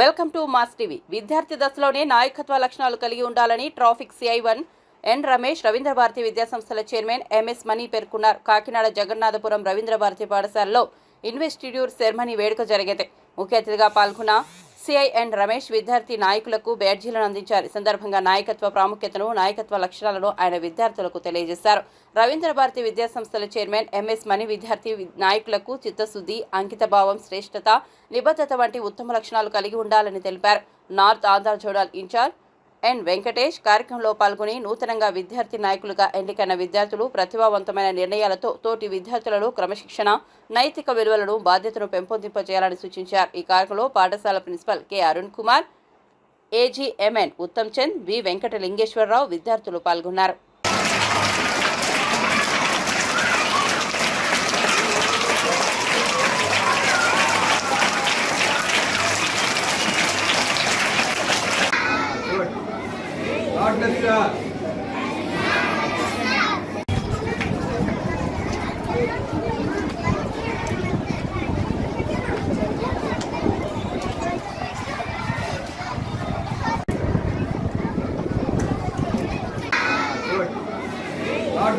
Welcome to mass TV. విద్యార్థి దశలోనే నాయకత్వ లక్షణాలు కలిగి ఉండాలని traffic CI one N Ramesh Ravindra Bharati విద్యాసంస్థల చైర్మన్ ఎంఎస్ మణి పేర్కొన్నారు. కాకినాడ జగన్నాథపురం రవీంద్ర భారతి పాఠశాలలో ఇన్వెస్టిట్యూట్ సెర్మనీ వేడుక జరిగింది. ముఖ్య అతిథిగా పాల్గొన్న సిఐ అండ్ రమేష్ విద్యార్థి నాయకులకు బ్యాడ్జీలను అందించారు. ఈ సందర్భంగా నాయకత్వ ప్రాముఖ్యతను నాయకత్వ లక్షణాలను ఆయన విద్యార్థులకు తెలియజేశారు. రవీంద్ర భారతి విద్యాసంస్థల చైర్మన్ ఎంఎస్ మణి విద్యార్థి నాయకులకు చిత్తశుద్ధి అంకితభావం శ్రేష్టత నిబద్ధత వంటి ఉత్తమ లక్షణాలు కలిగి ఉండాలని తెలిపారు. North Andhra zonal in-charge N Venkatesh కార్యక్రమంలో పాల్గొని నూతనంగా విద్యార్థి నాయకులుగా ఎన్నికైన విద్యార్థులు ప్రతిభావంతమైన నిర్ణయాలతో తోటి విద్యార్థులలో క్రమశిక్షణ నైతిక విలువలను బాధ్యతను పెంపొందింపజేయాలని సూచించారు. ఈ కార్యక్రమంలో పాఠశాల principal K. Arun Kumar AGM N Uttam Chand B. Venkatalingeswararao విద్యార్థులు పాల్గొన్నారు. Tanigar.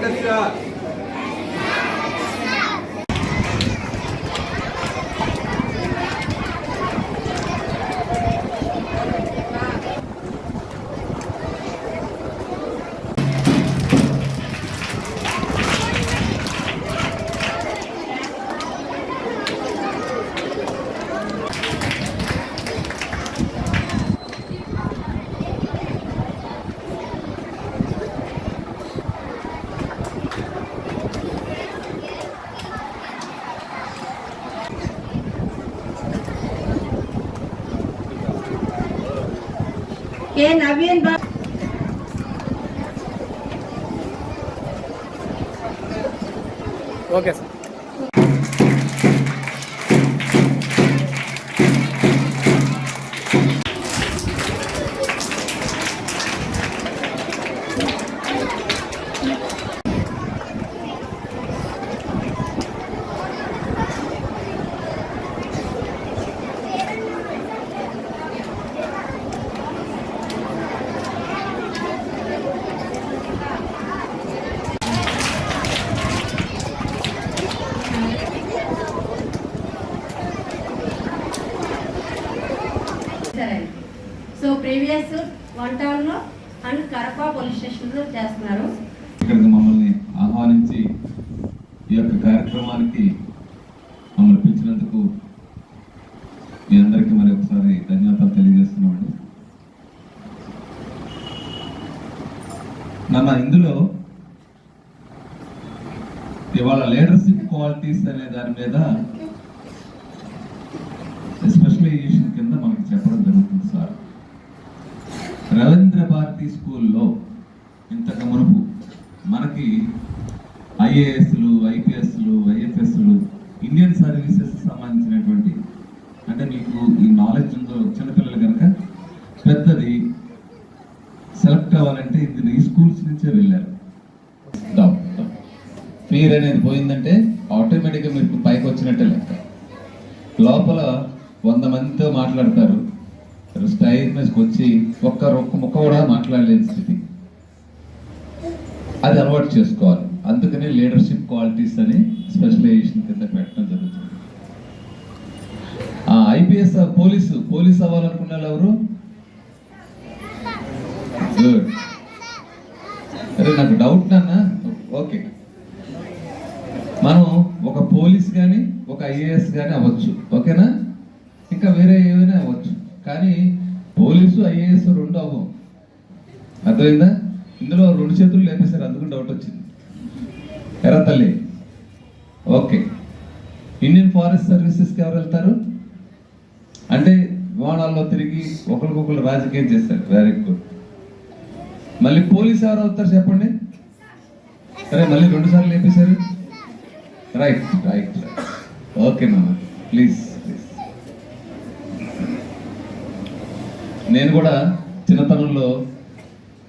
Tanigar. K Naveen Babu okay sir. Previous and police స్టేషన్లో చేస్తున్నారు. ఇక్కడికి మమ్మల్ని ఆహ్వానించి ఈ యొక్క కార్యక్రమానికి మమ్మల్ని పిలిచినందుకు మీ అందరికీ మరి ఒకసారి ధన్యవాదాలు తెలియజేస్తున్నామండి. నన్న ఇందులో ఇవాళ లీడర్షిప్ క్వాలిటీస్ అనే దాని మీద స్పెషలైజేషన్ కింద మనకి చెప్పడం జరుగుతుంది సార్ రవీంద్ర భారతి స్కూల్లో ఇంతకు మునుపు మనకి ఐఏఎస్లు ఐపీఎస్లు ఐఎఫ్ఎస్లు ఇండియన్ సర్వీసెస్ సంబంధించినటువంటి అంటే మీకు ఈ నాలెడ్జ్ ఉందో చిన్నపిల్లలు కనుక పెద్దది సెలెక్ట్ అవ్వాలంటే ఇది ఈ స్కూల్స్ నుంచే వెళ్ళారు ఫీర్ అనేది పోయిందంటే ఆటోమేటిక్గా మీకు పైకి వచ్చినట్టే లెక్క. లోపల వంద మందితో మాట్లాడతారు. స్టైల్ మీదకి వచ్చి ఒక్క ఒక్క ముక్క కూడా మాట్లాడలేని స్థితి. అది అలవాటు చేసుకోవాలి. అందుకని లీడర్షిప్ క్వాలిటీస్ అని స్పెషలైజేషన్ కింద పెట్టడం జరుగుతుంది. ఐపీఎస్ పోలీసు పోలీస్ అవ్వాలనుకున్న వాళ్ళు ఎవరు? గుడ్ అరే నాకు డౌట్ నాన్న. ఓకే మనం ఒక పోలీస్ కానీ ఒక ఐఏఎస్ కానీ అవ్వచ్చు. ఓకేనా ఇంకా వేరే కానీ పోలీసు ఐఏఎస్ రెండు అవ్వం. అర్థమైందా? ఇందులో రెండు చేతులు లేపేశారు అందుకు డౌట్ వచ్చింది. ఎరా తల్లి. ఓకే. ఇండియన్ ఫారెస్ట్ సర్వీసెస్కి ఎవరు వెళ్తారు? అంటే విమానాల్లో తిరిగి ఒకరికొకరు రాజకీయం చేస్తారు. వెరీ గుడ్ మళ్ళీ పోలీస్ ఎవరు అవుతారు చెప్పండి? సరే మళ్ళీ రెండు సార్లు లేపేశారు. రైట్ రైట్ ఓకే మామ ప్లీజ్ ప్లీజ్ నేను కూడా చిన్నతనంలో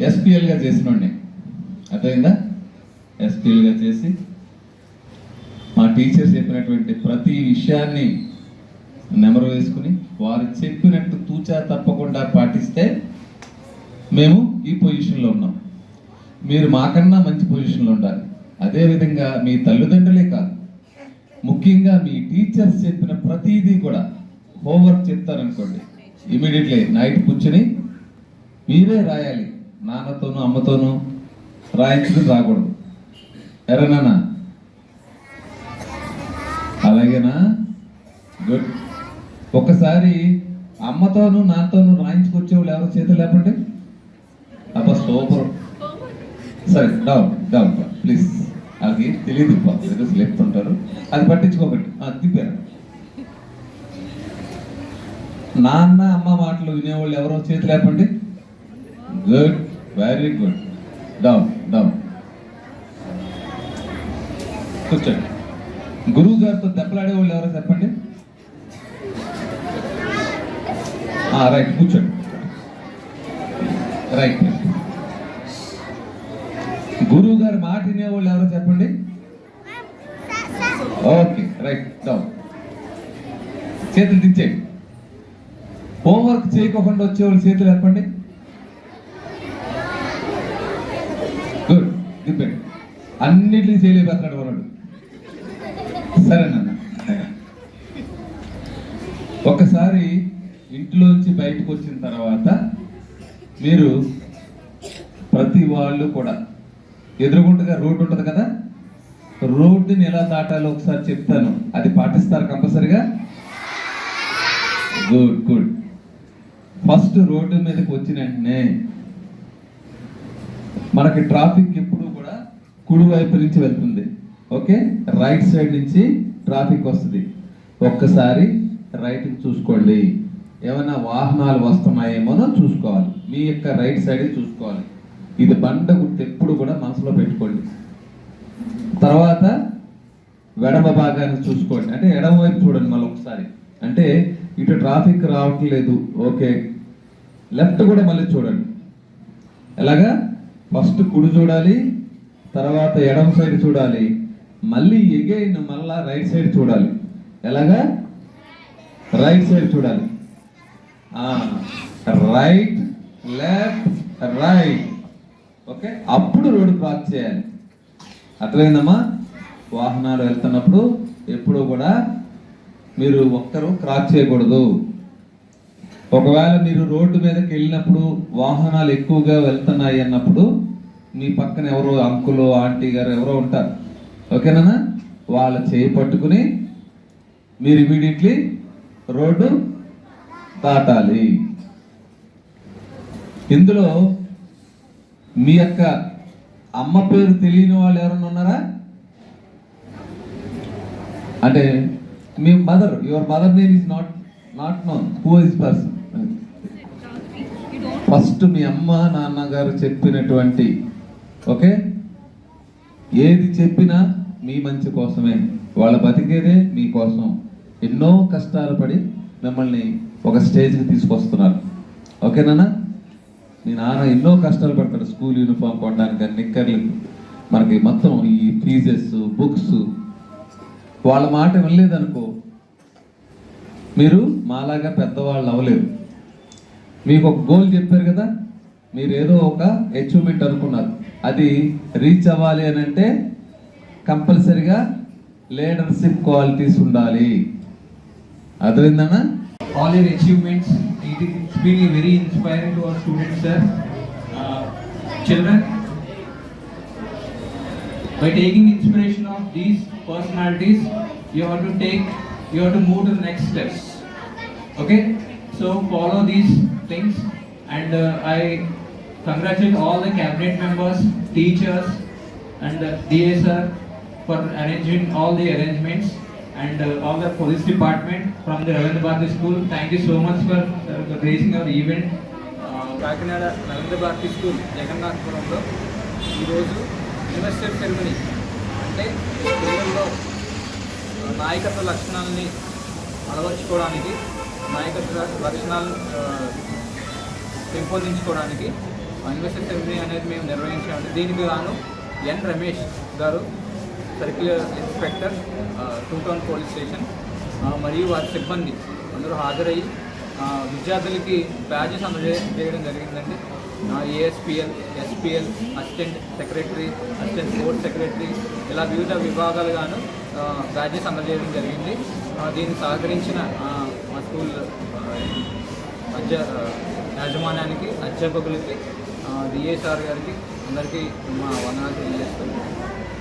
ఎస్పిఎల్గా చేసినోడిని. అర్థమైందా? ఎస్పిఎల్గా చేసి మా టీచర్స్ చెప్పినటువంటి ప్రతి విషయాన్ని నెమరు వేసుకుని వారు చెప్పినట్టు తూచా తప్పకుండా పాటిస్తే మేము ఈ పొజిషన్లో ఉన్నాం. మీరు మాకన్నా మంచి పొజిషన్లో ఉండాలి. అదేవిధంగా మీ తల్లిదండ్రులే కాదు ముఖ్యంగా మీ టీచర్స్ చెప్పిన ప్రతిదీ కూడా హోంవర్క్ చెప్తారనుకోండి. ఇమీడియట్లీ నైట్ కూర్చొని మీరే రాయాలి. నాన్నతోనూ అమ్మతోనూ రాయించుకుని రాకూడదు. ఎరనానా అలాగేనా? గుడ్. ఒకసారి అమ్మతోనూ నాన్నతోనూ రాయించుకొచ్చేవాళ్ళు ఎవరు? చేతులు లేపండి. అబ్బా సూపర్. సరే డౌన్ డౌన్. ప్లీజ్. అది తెలియదు ఏదో లేపుతుంటారు అది పట్టించుకోకండి. తిప్పారు. నాన్న అమ్మ మాటలు వినేవాళ్ళు ఎవరో చేతులు లేపండి. Good very good down down కూర్చోండి. గురువు గారితో దెబ్బలాడే వాళ్ళు ఎవరో చెప్పండి. రైట్ కూర్చోండి. రైట్ గురువు గారి మాట వినేవాళ్ళు ఎవరో చెప్పండి. ఓకే రైట్ డౌన్ చేతులు దించేయండి. హోంవర్క్ చేయకోకుండా వచ్చేవాళ్ళు చేతులు చెప్పండి. గుడ్ దింపండి అన్నిటిని చేయలేకపోతున్నాడు వరుడు. సరేనన్న ఒకసారి ఇంట్లోంచి బయటకు వచ్చిన తర్వాత మీరు ప్రతి వాళ్ళు కూడా ఎదురుగుంటగా రోడ్డు ఉంటుంది కదా? రోడ్డుని ఎలా దాటాలో ఒకసారి చెప్తాను. అది పాటిస్తారు కంపల్సరిగా? గుడ్ గుడ్ ఫస్ట్ రోడ్డు మీదకి వచ్చిన వెంటనే మనకి ట్రాఫిక్ ఎప్పుడు కూడా కుడి వైపు నుంచి వెళ్తుంది. ఓకే? రైట్ సైడ్ నుంచి ట్రాఫిక్ వస్తుంది. ఒక్కసారి రైట్ చూసుకోండి. ఏమైనా వాహనాలు వస్తున్నాయేమోనో చూసుకోవాలి. మీ యొక్క రైట్ సైడ్ చూసుకోవాలి. ఇది బండ గుర్తు ఎప్పుడు కూడా మనసులో పెట్టుకోండి. తర్వాత వెడమ భాగాన్ని చూసుకోండి. అంటే ఎడమ వైపు చూడండి మళ్ళీ ఒకసారి. అంటే ఇటు ట్రాఫిక్ రావట్లేదు. ఓకే? లెఫ్ట్ కూడా మళ్ళీ చూడండి. ఎలాగా? ఫస్ట్ కుడి చూడాలి తర్వాత ఎడమ సైడ్ చూడాలి. మళ్ళీ ఎగైన్ మళ్ళా రైట్ సైడ్ చూడాలి. ఎలాగా? రైట్ సైడ్ చూడాలి. Right left right. ఓకే? అప్పుడు రోడ్డు క్రాస్ చేయాలి. అర్థమైందమ్మా? వాహనాలు వెళ్తున్నప్పుడు ఎప్పుడు కూడా మీరు ఒక్కరు క్రాస్ చేయకూడదు. ఒకవేళ మీరు రోడ్డు మీదకి వెళ్ళినప్పుడు వాహనాలు ఎక్కువగా వెళ్తున్నాయి అన్నప్పుడు మీ పక్కన ఎవరో అంకులు ఆంటీ గారు ఎవరో ఉంటారు. ఓకేనా? వాళ్ళ చేయి పట్టుకుని మీరు ఇమీడియట్లీ రోడ్డు దాటాలి. ఇందులో మీ యొక్క అమ్మ పేరు తెలియని వాళ్ళు ఎవరైనా ఉన్నారా? అంటే మీ mother your mother name is not not known who is person first మీ అమ్మ నాన్నగారు చెప్పినటువంటి ఓకే? ఏది చెప్పినా మీ మంచి కోసమే. వాళ్ళ బతికేదే మీకోసం ఎన్నో కష్టాలు పడి మిమ్మల్ని ఒక స్టేజ్కి తీసుకొస్తున్నారు. ఓకేనా మీ నాన్న ఎన్నో కష్టాలు పడతాడు స్కూల్ యూనిఫామ్ కొనడానికి నిక్కర్లు. మనకి మొత్తం ఈ ఫీజెస్ బుక్స్. వాళ్ళ మాట వినలేదనుకో. మీరు మాలాగా పెద్దవాళ్ళు అవ్వలేరు. మీకు ఒక గోల్ చెప్పారు కదా? మీరు ఏదో ఒక అచీవ్మెంట్ అనుకున్నారు. అది రీచ్ అవ్వాలి అని అంటే కంపల్సరిగా లీడర్షిప్ క్వాలిటీస్ ఉండాలి. అదేందన్న all your achievements it it's been very inspiring to our children by taking inspiration of these personalities you who take you who move to next steps okay so follow these things, and uh, I congratulate all the cabinet members, teachers, and uh, DA sir for arranging all the arrangements and uh, all the police department from the Ravindra Bharati school. Thank you so much for uh, raising our event. Kakinada Ravindra Bharati school జగన్నాథపురంలో ఈరోజు university ceremony అంటే పిల్లల్లో నాయకత్వ లక్షణాలని అలవర్చుకోవడానికి నాయకత్వ లక్షణాలను పెంపొందించుకోవడానికి investor ceremony అనేది మేము నిర్వహించాము దీనికి గాను N Ramesh garu circular inspector two town police station మరియు వారి సిబ్బంది అందరూ హాజరయ్యి విద్యార్థులకి బ్యాచెస్ అందజేయడం జరిగిందండి. ASPL SPL assistant secretary assistant board secretary ఇలా వివిధ విభాగాలుగాను బ్యాచెస్ అందజేయడం జరిగింది. దీన్ని సహకరించిన మా స్కూల్ మధ్య యాజమాన్యానికి అధ్యాపకులకి డిఏ సార్ గారికి అందరికీ మా వందనాలు తెలియజేస్తున్నాం.